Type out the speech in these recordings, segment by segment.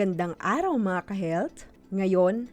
Magandang araw mga ka-health! Ngayon,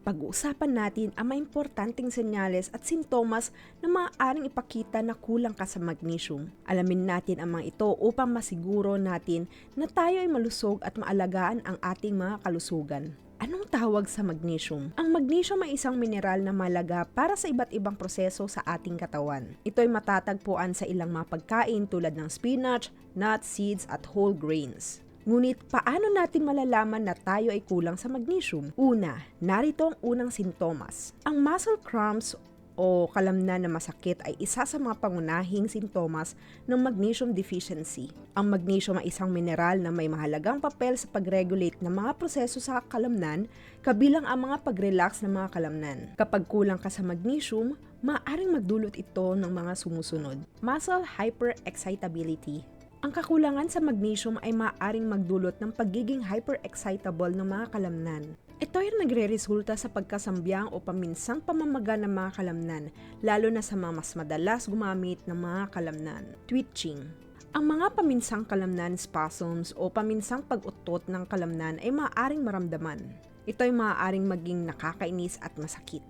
pag-uusapan natin ang mga importanteng senyales at sintomas na maaaring ipakita na kulang ka sa magnesium. Alamin natin ang mga ito upang masiguro natin na tayo ay malusog at maalagaan ang ating mga kalusugan. Anong tawag sa magnesium? Ang magnesium ay isang mineral na malaga para sa iba't ibang proseso sa ating katawan. Ito ay matatagpuan sa ilang mga pagkain tulad ng spinach, nuts, seeds at whole grains. Ngunit paano natin malalaman na tayo ay kulang sa magnesium? Una, narito ang unang sintomas. Ang muscle cramps o kalamnan na masakit ay isa sa mga pangunahing sintomas ng magnesium deficiency. Ang magnesium ay isang mineral na may mahalagang papel sa pag-regulate ng mga proseso sa kalamnan, kabilang ang mga pag-relax ng mga kalamnan. Kapag kulang ka sa magnesium, maaaring magdulot ito ng mga sumusunod. Muscle hyperexcitability, ang kakulangan sa magnesium ay maaaring magdulot ng pagiging hyperexcitable ng mga kalamnan. Ito ay nagre-resulta sa pagkasambyang o paminsang pamamaga ng mga kalamnan, lalo na sa mga mas madalas gumamit ng mga kalamnan. Twitching ang mga paminsang kalamnan spasms o paminsang pag-utot ng kalamnan ay maaaring maramdaman. Ito ay maaaring maging nakakainis at masakit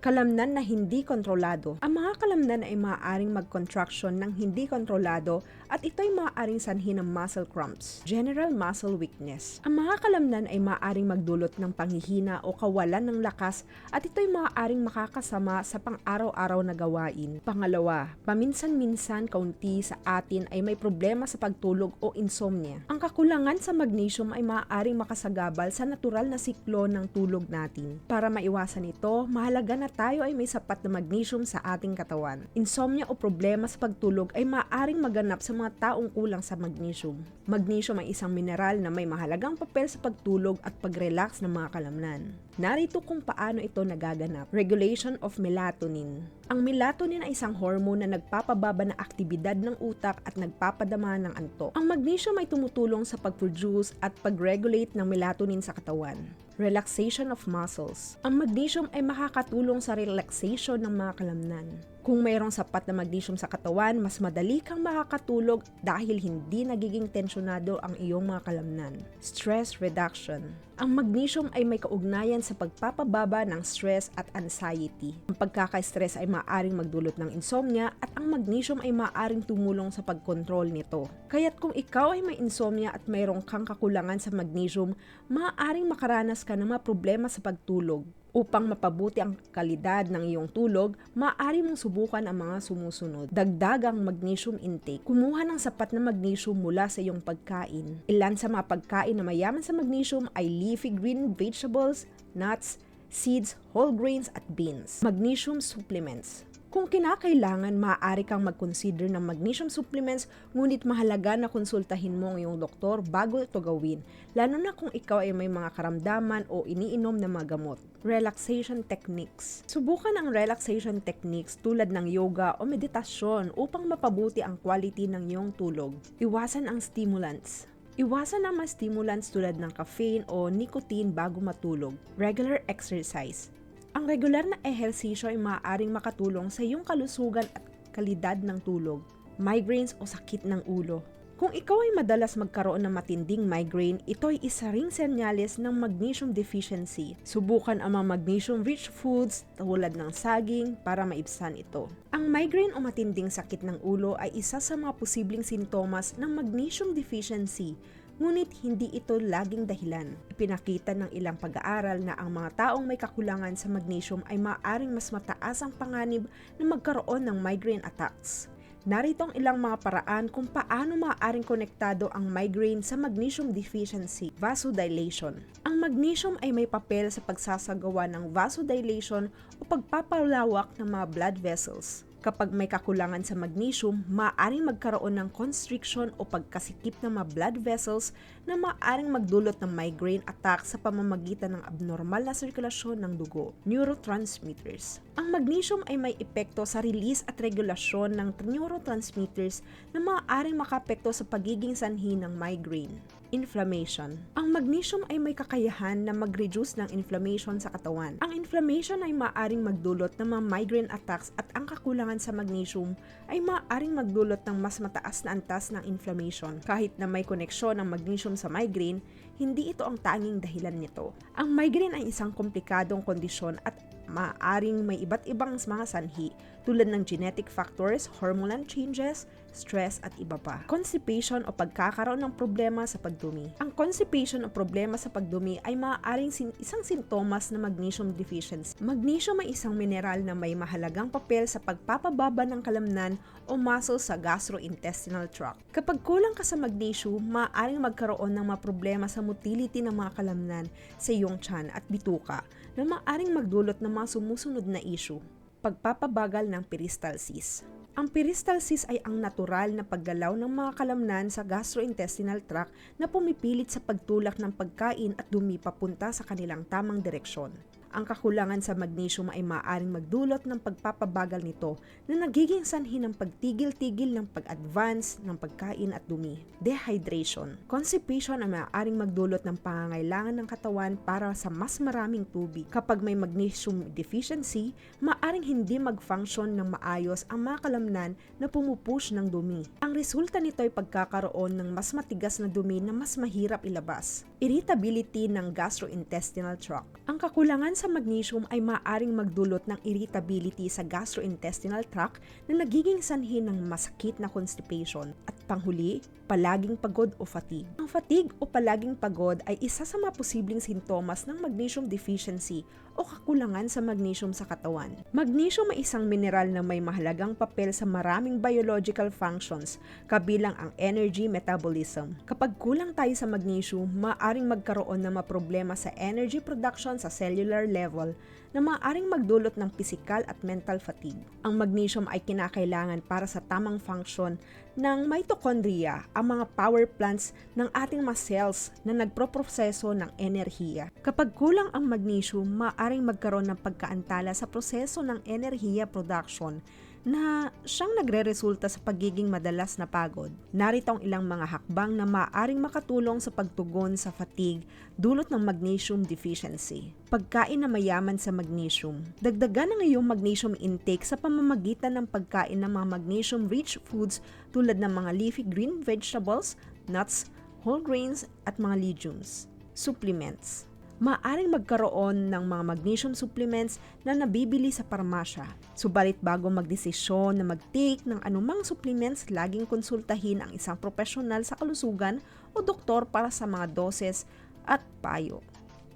kalamnan na hindi kontrolado. Ang mga kalamnan ay maaaring mag-contraction ng hindi kontrolado at ito ay maaaring sanhi ng muscle cramps, general muscle weakness. Ang mga kalamnan ay maaaring magdulot ng panghihina o kawalan ng lakas at ito ay maaaring makakasama sa pang-araw-araw na gawain. Pangalawa, paminsan-minsan kaunti sa atin ay may problema sa pagtulog o insomnia. Ang kakulangan sa magnesium ay maaaring makasagabal sa natural na siklo ng tulog natin. Para maiwasan ito, mahalaga na tayo ay may sapat na magnesium sa ating katawan. Insomnia o problema sa pagtulog ay maaaring maganap sa mga taong kulang sa magnesium. Magnesium ay isang mineral na may mahalagang papel sa pagtulog at pag-relax ng mga kalamnan. Narito kung paano ito nagaganap. Regulation of melatonin. Ang melatonin ay isang hormone na nagpapababa ng aktibidad ng utak at nagpapadama ng antok. Ang magnesium ay tumutulong sa pag-produce at pag-regulate ng melatonin sa katawan. Relaxation of muscles. Ang magnesium ay makakatulong sa relaxation ng mga kalamnan. Kung mayroong sapat na magnesium sa katawan, mas madali kang makakatulog dahil hindi nagiging tensyonado ang iyong mga kalamnan. Stress reduction. Ang magnesium ay may kaugnayan sa pagpapababa ng stress at anxiety. Ang pagkaka-stress ay maaaring magdulot ng insomnia at ang magnesium ay maaaring tumulong sa pagkontrol nito. Kaya't kung ikaw ay may insomnia at mayroong kang kakulangan sa magnesium, maaaring makaranas ka ng mga problema sa pagtulog. Upang mapabuti ang kalidad ng iyong tulog, maaari mong subukan ang mga sumusunod. Dagdagang magnesium intake. Kumuha ng sapat na magnesium mula sa iyong pagkain. Ilan sa mga pagkain na mayaman sa magnesium ay leafy green vegetables, nuts, seeds, whole grains at beans. Magnesium supplements. Kung kinakailangan, maaari kang mag-consider ng magnesium supplements, ngunit mahalaga na konsultahin mo ang iyong doktor bago ito gawin, lalo na kung ikaw ay may mga karamdaman o iniinom na mga gamot. Relaxation techniques. Subukan ang relaxation techniques tulad ng yoga o meditasyon upang mapabuti ang quality ng iyong tulog. Iwasan ang stimulants. Iwasan ang mga stimulants tulad ng caffeine o nicotine bago matulog. Regular exercise. Ang regular na ehersisyo ay maaaring makatulong sa iyong kalusugan at kalidad ng tulog, migraines o sakit ng ulo. Kung ikaw ay madalas magkaroon ng matinding migraine, ito ay isa ring senyales ng magnesium deficiency. Subukan ang mga magnesium-rich foods tulad ng saging para maibsan ito. Ang migraine o matinding sakit ng ulo ay isa sa mga posibleng sintomas ng magnesium deficiency ngunit hindi ito laging dahilan. Ipinakita ng ilang pag-aaral na ang mga taong may kakulangan sa magnesium ay maaaring mas mataas ang panganib na magkaroon ng migraine attacks. Narito ang ilang mga paraan kung paano maaaring konektado ang migraine sa magnesium deficiency, vasodilation. Ang magnesium ay may papel sa pagsasagawa ng vasodilation o pagpapalawak ng mga blood vessels. Kapag may kakulangan sa magnesium, maaaring magkaroon ng constriction o pagkasikip ng mga blood vessels na maaaring magdulot ng migraine attack sa pamamagitan ng abnormal na sirkulasyon ng dugo. Neurotransmitters. Ang magnesium ay may epekto sa release at regulasyon ng neurotransmitters na maaaring makapekto sa pagiging sanhi ng migraine. Inflammation. Ang magnesium ay may kakayahan na mag-reduce ng inflammation sa katawan. Ang inflammation ay maaaring magdulot ng mga migraine attacks at ang kakulangan sa magnesium ay maaaring magdulot ng mas mataas na antas ng inflammation. Kahit na may koneksyon ng magnesium sa migraine, hindi ito ang tanging dahilan nito. Ang migraine ay isang komplikadong kondisyon at maaaring may iba't ibang mga sanhi tulad ng genetic factors, hormonal changes, stress at iba pa. Constipation o pagkakaroon ng problema sa pagdumi. Ang constipation o problema sa pagdumi ay maaaring sin- isang sintomas ng magnesium deficiency. Magnesium ay isang mineral na may mahalagang papel sa pagpapababa ng kalamnan o muscle sa gastrointestinal tract. Kapag kulang ka sa magnesium, maaaring magkaroon ng mga problema sa motility ng mga kalamnan sa iyong tiyan at bituka na maaaring magdulot ng mga sumusunod na issue. Pagpapabagal ng peristalsis. Ang peristalsis ay ang natural na paggalaw ng mga kalamnan sa gastrointestinal tract na pumipilit sa pagtulak ng pagkain at dumi papunta sa kanilang tamang direksyon. Ang kakulangan sa magnesium ay maaaring magdulot ng pagpapabagal nito na nagiging sanhi ng pagtigil-tigil ng pag-advance ng pagkain at dumi. Dehydration. Constipation ay maaaring magdulot ng pangangailangan ng katawan para sa mas maraming tubig. Kapag may magnesium deficiency, maaaring hindi mag-function ng maayos ang mga kalamnan na pumupush ng dumi. Ang resulta nito ay pagkakaroon ng mas matigas na dumi na mas mahirap ilabas. Irritability ng gastrointestinal tract. Ang kakulangan sa magnesium ay maaaring magdulot ng irritability sa gastrointestinal tract na nagiging sanhi ng masakit na constipation. At panghuli, palaging pagod o fatigue. Ang fatigue o palaging pagod ay isa sa mga posibleng sintomas ng magnesium deficiency o kakulangan sa magnesium sa katawan. Magnesium ay isang mineral na may mahalagang papel sa maraming biological functions, kabilang ang energy metabolism. Kapag kulang tayo sa magnesium, maaaring magkaroon ng mga problema sa energy production sa cellular level na maaaring magdulot ng physical at mental fatigue. Ang magnesium ay kinakailangan para sa tamang function ng mitochondria, ang mga power plants ng ating mga cells na nagproproseso ng enerhiya. Kapag kulang ang magnesium, maaaring magkaroon ng pagkaantala sa proseso ng enerhiya production na siyang nagre-resulta sa pagiging madalas na pagod. Narito ang ilang mga hakbang na maaaring makatulong sa pagtugon sa fatigue dulot ng magnesium deficiency. Pagkain na mayaman sa magnesium. Dagdagan ang iyong magnesium intake sa pamamagitan ng pagkain ng mga magnesium-rich foods tulad ng mga leafy green vegetables, nuts, whole grains, at mga legumes. Supplements maaring magkaroon ng mga magnesium supplements na nabibili sa parmasya. Subalit bago magdesisyon na mag-take ng anumang supplements, laging konsultahin ang isang profesional sa kalusugan o doktor para sa mga doses at payo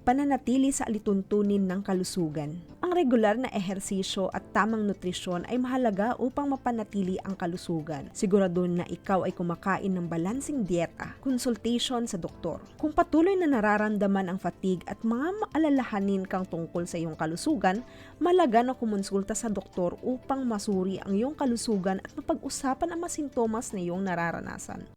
pananatili sa alituntunin ng kalusugan. Regular na ehersisyo at tamang nutrisyon ay mahalaga upang mapanatili ang kalusugan. Siguraduhin na ikaw ay kumakain ng balansing dieta, consultation sa doktor. Kung patuloy na nararamdaman ang fatigue at mga maalalahanin kang tungkol sa iyong kalusugan, malaga na kumonsulta sa doktor upang masuri ang iyong kalusugan at mapag-usapan ang mga sintomas na iyong nararanasan.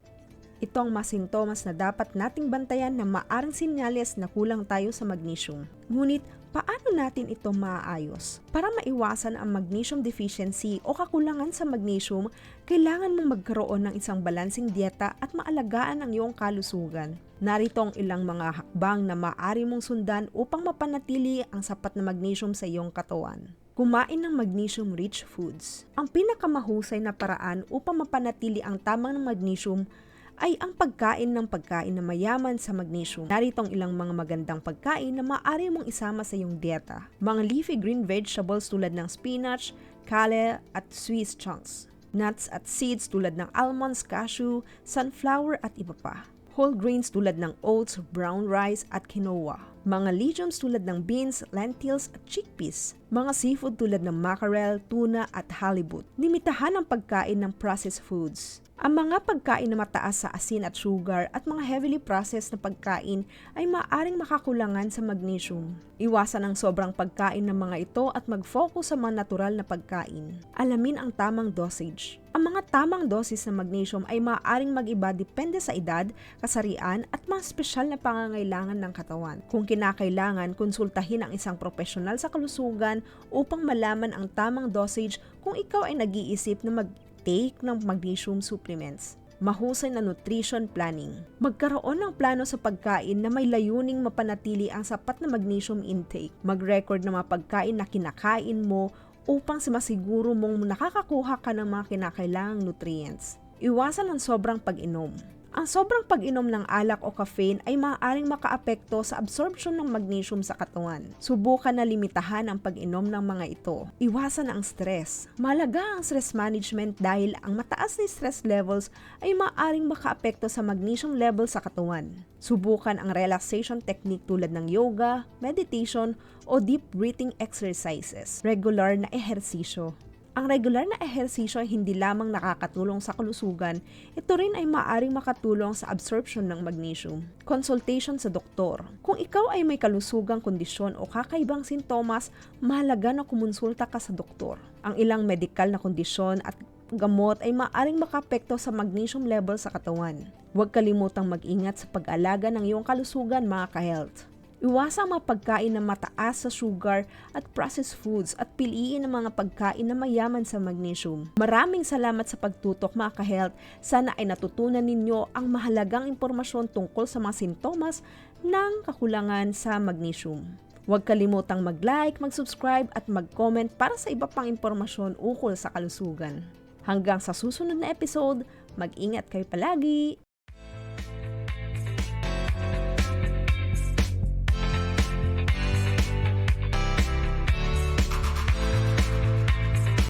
Ito ang mga sintomas na dapat nating bantayan na maaring sinyales na kulang tayo sa magnesium. Ngunit, paano natin ito maayos? Para maiwasan ang magnesium deficiency o kakulangan sa magnesium, kailangan mong magkaroon ng isang balansing dieta at maalagaan ang iyong kalusugan. Narito ang ilang mga hakbang na maaari mong sundan upang mapanatili ang sapat na magnesium sa iyong katawan. Kumain ng magnesium-rich foods. Ang pinakamahusay na paraan upang mapanatili ang tamang magnesium ay ang pagkain ng pagkain na mayaman sa magnesium. Narito ang ilang mga magandang pagkain na maaari mong isama sa iyong dieta. Mga leafy green vegetables tulad ng spinach, kale at Swiss chunks. Nuts at seeds tulad ng almonds, cashew, sunflower at iba pa. Whole grains tulad ng oats, brown rice at quinoa. Mga legumes tulad ng beans, lentils at chickpeas. Mga seafood tulad ng mackerel, tuna at halibut. Limitahan ang pagkain ng processed foods. Ang mga pagkain na mataas sa asin at sugar at mga heavily processed na pagkain ay maaring makakulangan sa magnesium. Iwasan ang sobrang pagkain ng mga ito at mag-focus sa mga natural na pagkain. Alamin ang tamang dosage. Ang mga tamang dosis ng magnesium ay maaaring mag-iba depende sa edad, kasarian at mga espesyal na pangangailangan ng katawan. Kung kinakailangan, konsultahin ang isang profesional sa kalusugan kalusugan upang malaman ang tamang dosage kung ikaw ay nag-iisip na mag-take ng magnesium supplements. Mahusay na nutrition planning. Magkaroon ng plano sa pagkain na may layuning mapanatili ang sapat na magnesium intake. Mag-record ng mga pagkain na kinakain mo upang si masiguro mong nakakakuha ka ng mga kinakailangang nutrients. Iwasan ang sobrang pag-inom. Ang sobrang pag-inom ng alak o caffeine ay maaaring makaapekto sa absorption ng magnesium sa katawan. Subukan na limitahan ang pag-inom ng mga ito. Iwasan ang stress. Malaga ang stress management dahil ang mataas na stress levels ay maaaring makaapekto sa magnesium level sa katawan. Subukan ang relaxation technique tulad ng yoga, meditation, o deep breathing exercises. Regular na ehersisyo. Ang regular na ehersisyo ay hindi lamang nakakatulong sa kalusugan, ito rin ay maaring makatulong sa absorption ng magnesium. Consultation sa doktor. Kung ikaw ay may kalusugang kondisyon o kakaibang sintomas, mahalaga na kumonsulta ka sa doktor. Ang ilang medikal na kondisyon at gamot ay maaring makapekto sa magnesium level sa katawan. Huwag kalimutang mag-ingat sa pag-alaga ng iyong kalusugan mga ka-health. Iwasang mga pagkain na mataas sa sugar at processed foods at piliin ang mga pagkain na mayaman sa magnesium. Maraming salamat sa pagtutok mga ka-health. Sana ay natutunan ninyo ang mahalagang impormasyon tungkol sa mga sintomas ng kakulangan sa magnesium. Huwag kalimutang mag-like, mag-subscribe at mag-comment para sa iba pang impormasyon ukol sa kalusugan. Hanggang sa susunod na episode, mag-ingat kayo palagi!